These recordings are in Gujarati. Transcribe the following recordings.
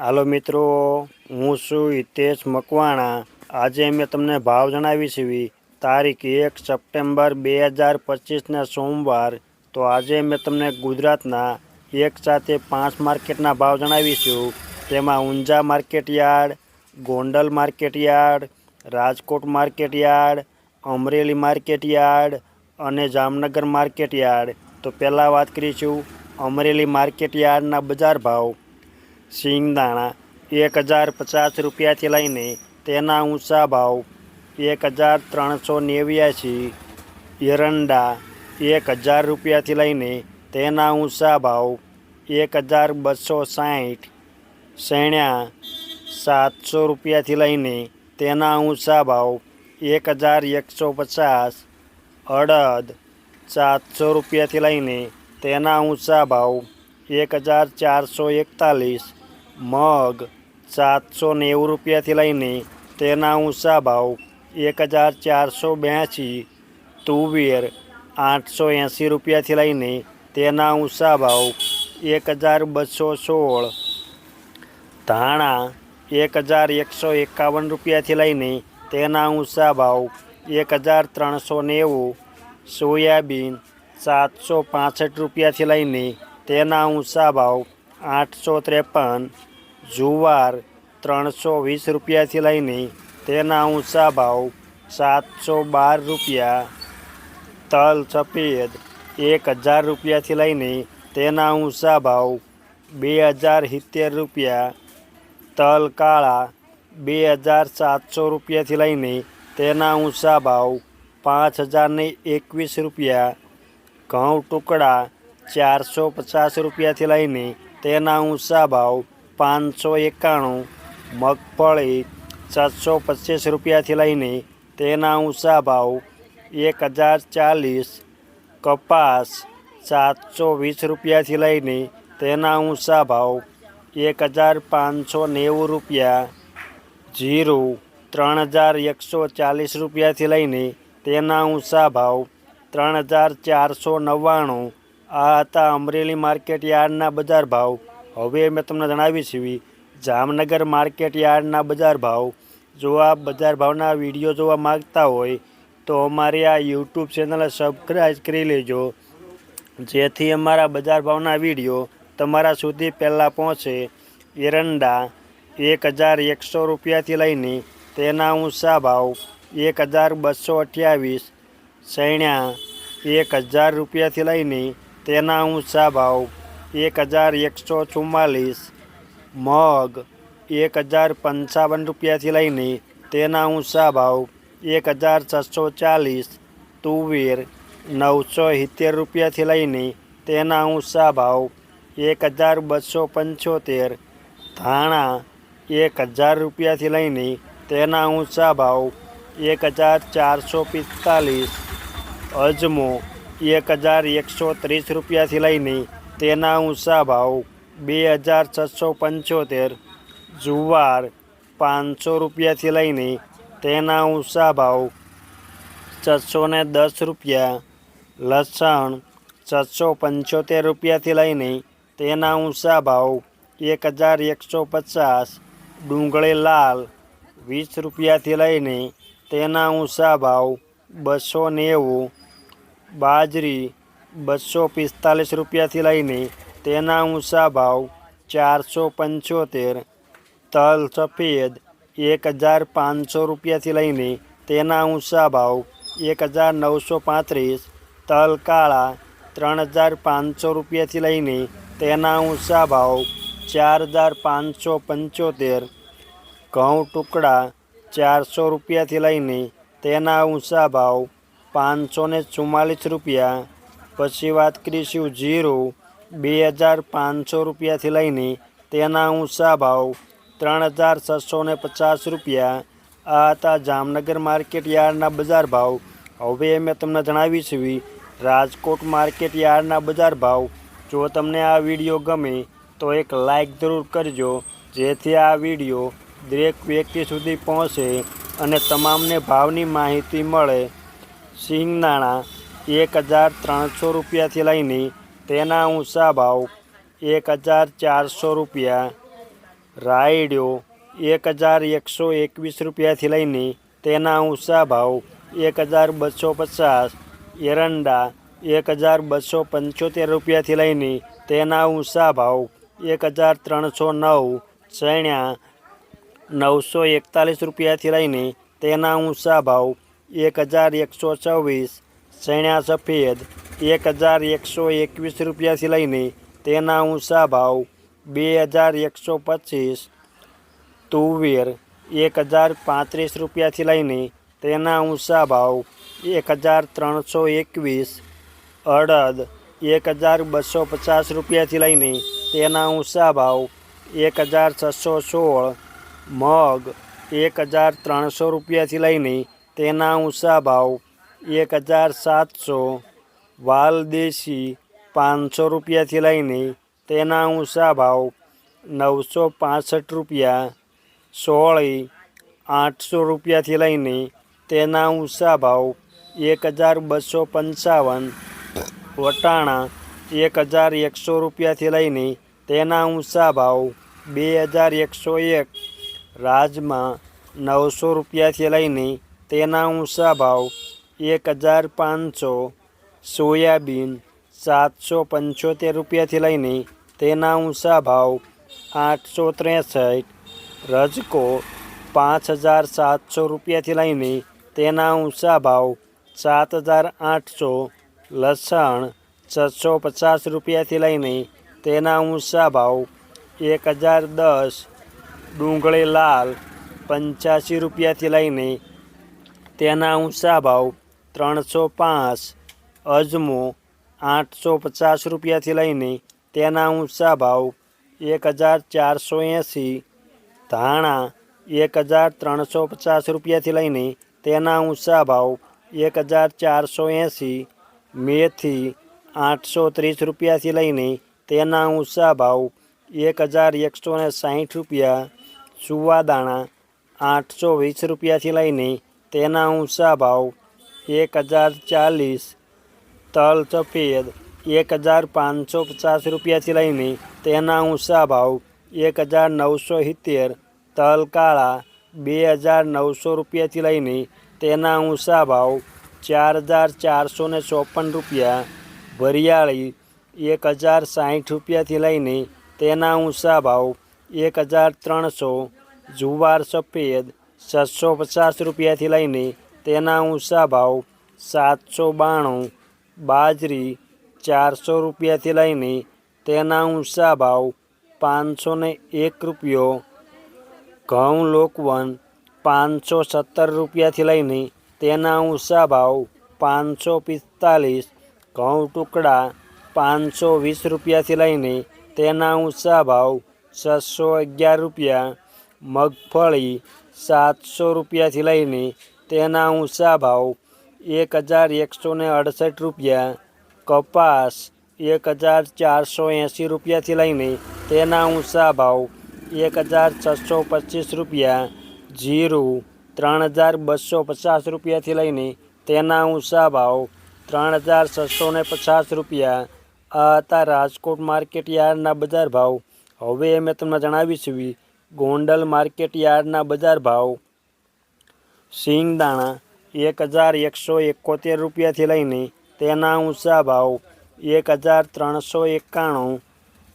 હાલો મિત્રો, હું છું હિતેશ મકવાણા. આજે મેં તમને ભાવ જણાવી છે તારીખ એક સપ્ટેમ્બર બે હજાર પચીસના સોમવાર. તો આજે મેં તમને ગુજરાતના એક સાથે પાંચ માર્કેટના ભાવ જણાવીશું તેમાં Unjha market yard, Gondal market yard, Rajkot market yard, Amreli market yard અને જામનગર માર્કેટયાર્ડ તો પહેલાં વાત કરીશું અમરેલી માર્કેટ યાર્ડના બજાર ભાવ. સિંગદાણા એક હજાર પચાસ રૂપિયાથી લઈને તેના ઊંચા ભાવ એક હજાર ત્રણસો નેવ્યાસી એરંડા એક હજાર રૂપિયાથી લઈને તેના ઊંચા ભાવ એક હજાર બસો સાઠ શેણ્યા સાતસો રૂપિયાથી લઈને તેના ઊંચા ભાવ એક હજાર એકસો પચાસ. અડદ સાતસો રૂપિયાથી લઈને તેના ઊંચા ભાવ એક હજાર ચારસો એકતાલીસ. મગ સાતસો નેવું રૂપિયાથી લઈને તેના ઊંચા ભાવ એક હજાર ચારસો બ્યાસી, તુવેર આઠસો એંસી રૂપિયાથી લઈને તેના ઊંચા ભાવ એક હજાર બસો સોળ, ધાણા એક હજાર એકસો એકાવન રૂપિયાથી લઈને તેના ઊંચા ભાવ એક હજાર ત્રણસો નેવું, સોયાબીન સાતસો પાસઠ રૂપિયાથી લઈને તેના ઊંચા ભાવ આઠસો ત્રેપન જુવાર ત્રણસો વીસ રૂપિયાથી લઈને તેના ઊંચા ભાવ સાતસો બાર રૂપિયા, તલ સફેદ એક હજાર રૂપિયાથી લઈને તેના ઊંચા ભાવ બે હજાર સિત્તેર રૂપિયા, તલ કાળા બે હજાર સાતસો રૂપિયાથી લઈને તેના ઊંચા ભાવ પાંચ હજારને એકવીસ રૂપિયા, ઘઉં ટુકડા ચારસો પચાસ રૂપિયાથી લઈને તેના ઊંચા ભાવ પાંચસો એકાણું, મગફળી સાતસો પચીસ રૂપિયાથી લઈને તેના ઊંચા ભાવ એક હજાર ચાલીસ, કપાસ સાતસો વીસ રૂપિયાથી લઈને તેના ઊંચા ભાવ એક હજાર પાંચસો નેવું રૂપિયા, જીરું ત્રણ હજાર એકસો ચાલીસ રૂપિયાથી લઈને તેના ઊંચા ભાવ ત્રણ હજાર ચારસો નવ્વાણું. આ હતા અમરેલી માર્કેટ યાર્ડના બજાર ભાવ. હવે મેં તમને જણાવી છીએ જામનગર માર્કેટ યાર્ડના બજાર ભાવ. જો આ બજાર ભાવના વીડિયો જોવા માગતા હોય, તો અમારી આ યુટ્યુબ ચેનલ સબસ્ક્રાઈબ કરી લેજો. જેથી અમારા બજાર ભાવના વીડિયો તમારા સુધી પહેલાં પહોંચે. એરંડા એક હજાર એકસો રૂપિયાથી લઈને તેના ઊંચા ભાવ એક હજાર બસો અઠ્યાવીસ. સૈણ્યા એક હજાર રૂપિયાથી લઈને તેના ઊંચા ભાવ એક હજાર એકસો ચુમ્માલીસ મગ એક હજાર પંચાવન રૂપિયાથી લઈને તેના ઊંચા ભાવ એક હજાર છસો ચાલીસ. તુવેર નવસો સિત્તેર રૂપિયાથી લઈને તેના ઊંચા ભાવ એક હજાર બસો પંચોતેર. ધાણા એક હજાર રૂપિયાથી લઈને તેના ઊંચા ભાવ એક હજાર ચારસો પિસ્તાલીસ. અજમો એક હજાર એકસો ત્રીસ રૂપિયાથી લઈને તેના ઊંચા ભાવ બે હજાર છસો પંચોતેર, જુવાર પાંચસો રૂપિયાથી લઈને તેના ઊંચા ભાવ છસો ને દસ રૂપિયા, લસણ છસો પંચોતેર રૂપિયાથી લઈને તેના ઊંચા ભાવ એક હજાર એકસો પચાસ, ડુંગળી લાલ વીસ રૂપિયાથી લઈને તેના ઊંચા ભાવ બસો નેવું, બાજરી બસો પિસ્તાલીસ રૂપિયાથી લઈને તેના ઊંચા ભાવ ચારસો પંચોતેર, તલ સફેદ એક હજાર પાંચસો રૂપિયાથી લઈને તેના ઊંચા ભાવ એક હજાર નવસો પાંત્રીસ, તલ કાળા ત્રણ હજાર પાંચસો રૂપિયાથી લઈને તેના ઊંચા ભાવ ચાર હજાર પાંચસો પંચોતેર, ઘઉં ટુકડા ચારસો રૂપિયાથી લઈને તેના ઊંચા ભાવ પાંચસો ને ચુમ્માલીસ રૂપિયા પછી વાત કરીશું જીરું. બે હજાર પાંચસો રૂપિયાથી લઈને તેના ઊંચા ભાવ ત્રણ હજાર છસો ને પચાસ રૂપિયા. આ હતા જામનગર માર્કેટ યાર્ડના બજાર ભાવ. હવે મેં તમને જણાવી છે રાજકોટ માર્કેટ યાર્ડના બજાર ભાવ. જો તમને આ વીડિયો ગમે તો એક લાઈક જરૂર કરજો, જેથી આ વીડિયો દરેક વ્યક્તિ સુધી પહોંચે અને તમામને ભાવની માહિતી મળે. સિંગદાણા એક હજાર ત્રણસો રૂપિયાથી લઈને તેના ઊંચા ભાવ એક હજાર ચારસો રૂપિયા રાયડ્યો એક હજાર એકસો એકવીસ રૂપિયાથી લઈને તેના ઊંચા ભાવ એક હજાર બસો પચાસ, એરંડા એક હજાર બસો પંચોતેર રૂપિયાથી લઈને તેના ઊંચા ભાવ એક હજાર ત્રણસો નવ, ચણ્યા નવસો એકતાલીસ રૂપિયાથી લઈને તેના ઊંચા ભાવ એક હજાર એકસો ચોવીસ ચણ્યા સફેદ એક હજાર એકસો એકવીસ રૂપિયાથી લઈને તેના ઊંચા ભાવ બે હજાર એકસો પચીસ. તુવેર એક હજાર પાંત્રીસ રૂપિયાથી લઈને તેના ઊંચા ભાવ એક હજાર ત્રણસો એકવીસ. અડદ એક હજાર બસો પચાસ રૂપિયાથી લઈને તેના ઊંચા ભાવ એક હજાર છસો સોળ. મગ એક હજાર ત્રણસો રૂપિયાથી લઈને તેના ઊંચા ભાવ એક હજાર સાતસો વાલદેશી પાંચસો રૂપિયાથી લઈને તેના ઊંચા ભાવ નવસો પાસઠ રૂપિયા, સોળી આઠસો રૂપિયાથી લઈને તેના ઊંચા ભાવ એક હજાર બસો પંચાવન, વટાણા એક હજાર એકસો રૂપિયાથી લઈને તેના ઊંચા ભાવ બે હજાર એકસો એક, રાજમાં નવસો રૂપિયાથી લઈને તેના ઊંચા ભાવ એક હજાર પાંચસો સોયાબીન સાતસો પંચોતેર રૂપિયાથી લઈને તેના ઊંચા ભાવ આઠસો ત્રેસઠ, રજકો પાંચ હજાર સાતસો રૂપિયાથી લઈને તેના ઊંચા ભાવ સાત હજાર આઠસો, લસણ છસો પચાસ રૂપિયાથી લઈને તેના ઊંચા ભાવ એક હજાર દસ, ડુંગળી લાલ પંચ્યાસી રૂપિયાથી લઈને તેના ઊંચા ભાવ ત્રણસો પાંચ, અજમો આઠસો પચાસ રૂપિયાથી લઈને તેના ઊંચા ભાવ એક હજાર ચારસો એંસી, ધાણા એક હજાર ત્રણસો પચાસ રૂપિયાથી લઈને તેના ઊંચા ભાવ એક હજાર ચારસો એંસી, મેથી આઠસો ત્રીસ રૂપિયાથી લઈને તેના ઊંચા ભાવ એક હજાર એકસો ને સાહીઠ રૂપિયા સુવાદાણા આઠસો વીસ રૂપિયાથી લઈને તેના ઊંચા ભાવ એક હજાર ચાલીસ, તલ સફેદ, એક હજાર પાંચસો પચાસ રૂપિયાથી લઈને તેના ઊંચા ભાવ, એક હજાર નવસો સિત્તેર, તલ કાળા, બે હજાર નવસો રૂપિયાથી લઈને તેના ઊંચા ભાવ, ચાર હજાર ચારસો ને ચોપન રૂપિયા વરિયાળી એક હજાર સાહીઠ રૂપિયાથી લઈને તેના ઊંચા ભાવ, એક હજાર ત્રણસો, જુવાર સફેદ, છસો પચાસ રૂપિયાથી લઈને તેના ઊંચા ભાવ સાતસો બાણું, બાજરી ચારસો રૂપિયાથી લઈને તેના ઊંચા ભાવ પાંચસો એક રૂપિયો, ઘઉં લોકવન પાંચસો સત્તર રૂપિયાથી લઈને તેના ઊંચા ભાવ પાંચસો પિસ્તાલીસ, ઘઉં ટુકડા પાંચસો વીસ રૂપિયાથી લઈને તેના ઊંચા ભાવ છસો અગિયાર રૂપિયા, મગફળી સાતસો રૂપિયાથી લઈને તેના ઊંચા ભાવ એક હજાર એકસો ને અડસઠ રૂપિયા, કપાસ એક હજાર ચારસો એંસી રૂપિયાથી લઈને તેના ઊંચા ભાવ એક હજાર છસો પચીસ રૂપિયા, જીરું ત્રણ હજાર બસો પચાસ રૂપિયાથી લઈને તેના ઊંચા ભાવ ત્રણ હજાર છસો ને પચાસ રૂપિયા. આ હતા રાજકોટ માર્કેટ યાર્ડના બજાર ભાવ. હવે મેં તમને જણાવીશું ગોંડલ માર્કેટ યાર્ડના બજાર ભાવ સિંગદાણા એક હજાર એકસો એકોતેર રૂપિયાથી લઈને તેના ઊંચા ભાવ એક હજાર ત્રણસો એકાણું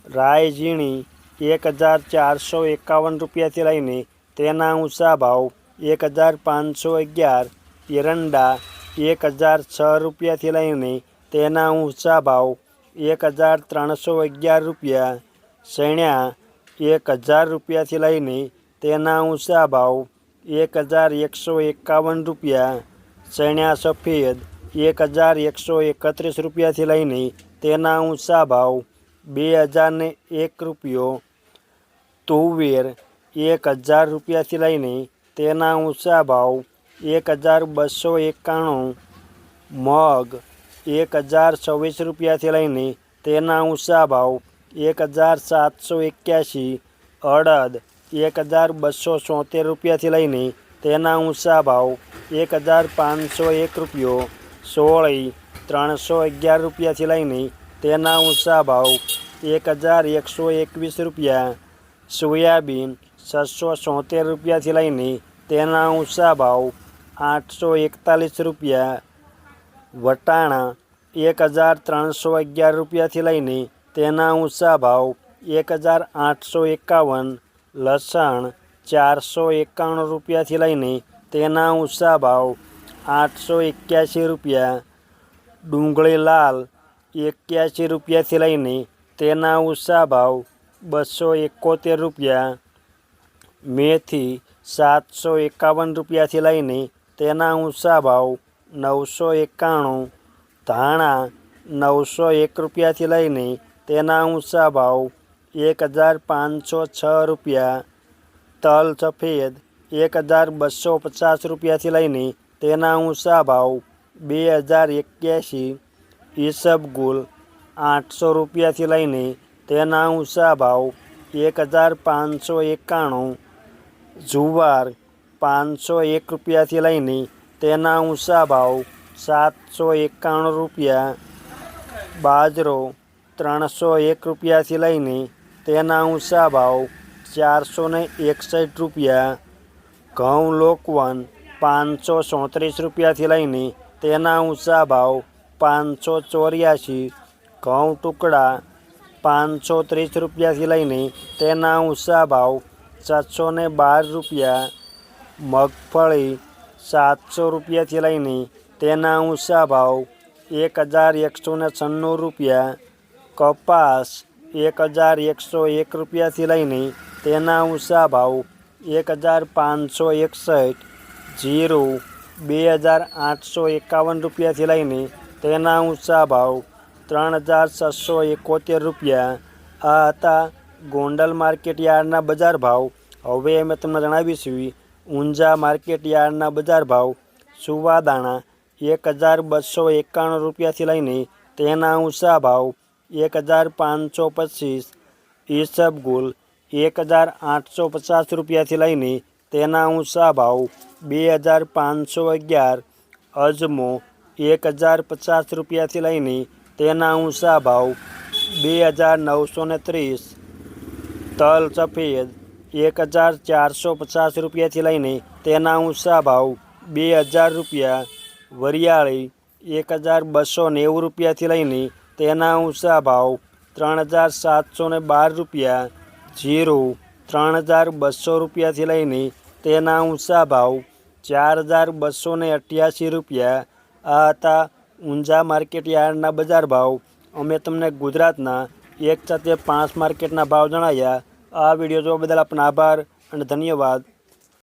રાય ઝીણી એક હજાર ચારસો એકાવન રૂપિયાથી લઈને તેના ઊંચા ભાવ એક હજાર પાંચસો અગિયાર, એરંડા એક હજાર છ રૂપિયાથી લઈને તેના ઊંચા ભાવ એક હજાર ત્રણસો અગિયાર રૂપિયા, શેણ્યા એક હજાર રૂપિયાથી લઈને તેના ઊંચા ભાવ એક હજાર એકસો એકાવન રૂપિયા ચણ્યા સફેદ એક હજાર એકસો એકત્રીસ રૂપિયાથી લઈને તેના ઊંચા ભાવ બે હજારને એક રૂપિયો. તુવેર એક હજાર રૂપિયાથી લઈને તેના ઊંચા ભાવ એક હજાર બસો એકાણું. મગ એક હજાર છવ્વીસ રૂપિયાથી લઈને તેના ઊંચા ભાવ એક હજાર સાતસો એક્યાસી. અડદ એક હજાર બસો સોતેર રૂપિયાથી લઈને તેના ઊંચા ભાવ એક હજાર પાંચસો એક રૂપિયો, સોળી ત્રણસો અગિયાર રૂપિયાથી લઈને તેના ઊંચા ભાવ એક હજાર એકસો એકવીસ રૂપિયા, સોયાબીન છસો સોતેર રૂપિયાથી લઈને તેના ઊંચા ભાવ આઠસો એકતાલીસ રૂપિયા, વટાણા એક હજાર ત્રણસો અગિયાર રૂપિયાથી લઈને તેના ઊંચા ભાવ એક હજાર આઠસો એકાવન લસણ ચારસો એકાણું રૂપિયાથી લઈને તેના ઊંચા ભાવ આઠસો એક્યાસી રૂપિયા, ડુંગળી લાલ એક્યાસી રૂપિયાથી લઈને તેના ઊંચા ભાવ બસો એકોતેર રૂપિયા, મેથી સાતસો એકાવન રૂપિયાથી લઈને તેના ઊંચા ભાવ નવસો એકાણું, ધાણા નવસો એક રૂપિયાથી લઈને તેના ઊંચા ભાવ એક હજાર પાંચસો છ રૂપિયા. તલ સફેદ, એક હજાર બસો પચાસ રૂપિયાથી લઈને તેના ઊંચા ભાવ બે હજાર એક્યાસી. ઈસબગુલ આઠસો રૂપિયાથી લઈને તેના ઊંચા ભાવ એક હજાર પાંચસો એકાણું. જુવાર પાંચસો એક રૂપિયાથી લઈને તેના ઊંચા ભાવ સાતસો એકાણું રૂપિયા. બાજરો ત્રણસો એક રૂપિયાથી લઈને તેના ઊંચા ભાવ ચારસો ને એકસઠ રૂપિયા, ઘઉં લોકવન પાંચસો ચોત્રીસ રૂપિયાથી લઈને તેના ઊંચા ભાવ પાંચસો ચોર્યાસી, ઘઉં ટુકડા પાંચસો ત્રીસ રૂપિયાથી લઈને તેના ઊંચા ભાવ સાતસો ને બાર રૂપિયા, મગફળી સાતસો રૂપિયાથી લઈને તેના ઊંચા ભાવ એક હજાર એકસો ને છન્નું રૂપિયા, કપાસ એક હજાર એકસો એક રૂપિયાથી લઈને તેના ઊંચા ભાવ એક હજાર પાંચસો એકસઠ, જીરું બે હજાર આઠસો એકાવન રૂપિયાથી લઈને તેના ઊંચા ભાવ ત્રણ હજાર છસો એકોતેર રૂપિયા. આ હતા ગોંડલ માર્કેટ યાર્ડના બજાર ભાવ. હવે અમે તમને જણાવીશું ઊંઝા માર્કેટ યાર્ડના બજાર ભાવ. સુવાદાણા એક હજાર બસો એકાણું રૂપિયાથી લઈને તેના ઊંચા ભાવ એક હજાર પાંચસો પચીસ ઈસબગુલ એક હજાર આઠસો પચાસ રૂપિયાથી લઈને તેના ઊંચા ભાવ બે હજાર પાંચસો અગિયાર, અજમો એક હજાર પચાસ રૂપિયાથી લઈને તેના ઊંચા ભાવ બે હજાર નવસો ને ત્રીસ, તલ સફેદ એક હજાર ચારસો પચાસ રૂપિયાથી લઈને તેના ઊંચા ભાવ બે હજાર રૂપિયા, વરિયાળી એક હજાર બસો નેવું રૂપિયાથી લઈને તેના ઊંચા ભાવ ત્રણ હજાર સાતસો ને બાર રૂપિયા, જીરું ત્રણ હજાર બસો રૂપિયાથી લઈને તેના ઊંચા ભાવ ચાર હજાર બસો ને અઠ્યાસી રૂપિયા. આ હતા ઊંઝા માર્કેટ યાર્ડના બજાર ભાવ. અમે તમને ગુજરાતના એક સાથે પાંચ માર્કેટના ભાવ જણાવ્યા આ વીડિયો જોવા બદલ આપનો આભાર અને ધન્યવાદ.